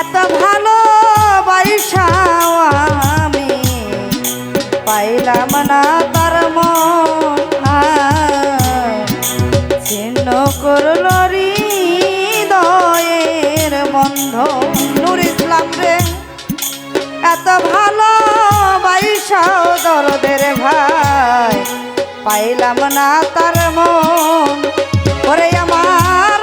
এত ভালো বাইসাও আমি পাইলাম না তার ছিন্ন করল হৃদয়ের বন্ধ নুর ইসলাম রে। এত ভালো বাইসাও দরদের ভাই পাইলাম না তার মন। ওরে আমার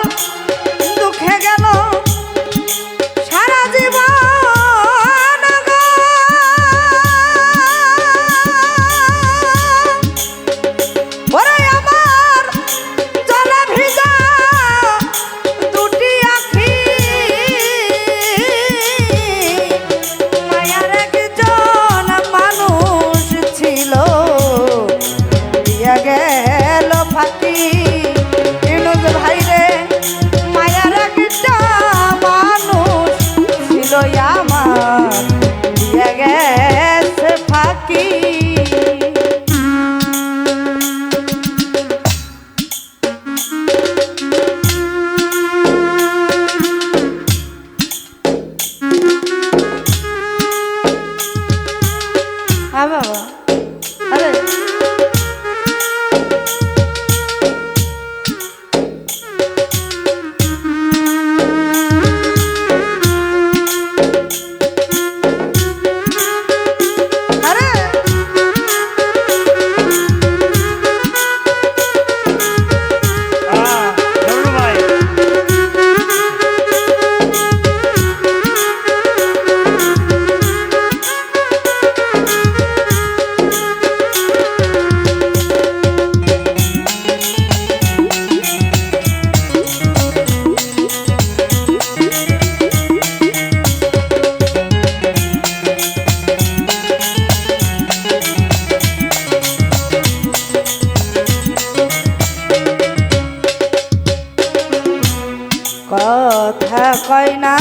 কথা কয় না,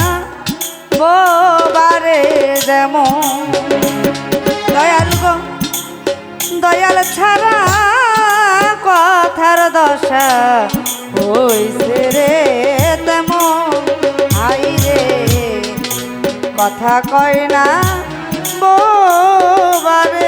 বোবারে যেমন। দয়াল গো, দয়াল ছাড়া কথার দশা হইছে রে তেমন। আই রে, কথা কয় না, বোবারে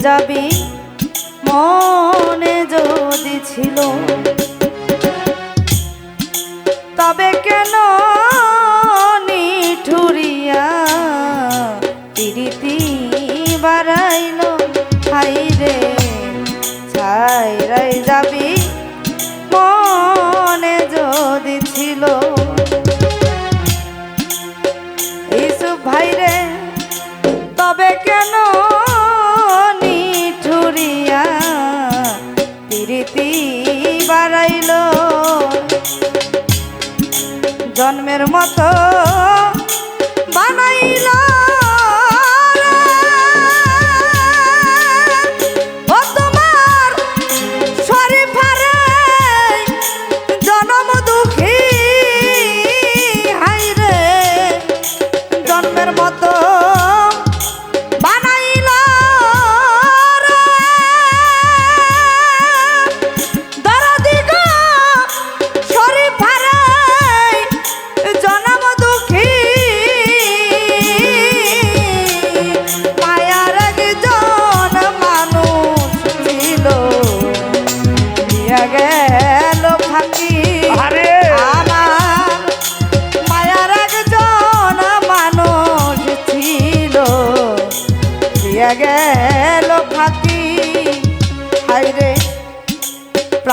যাবি? মনে যদি ছিল। তবে কেন নিঠুরিয়া? পিরিতি বাড়াইল হাই রে ছাই যাবি? জন্মের মতো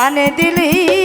दिल दिली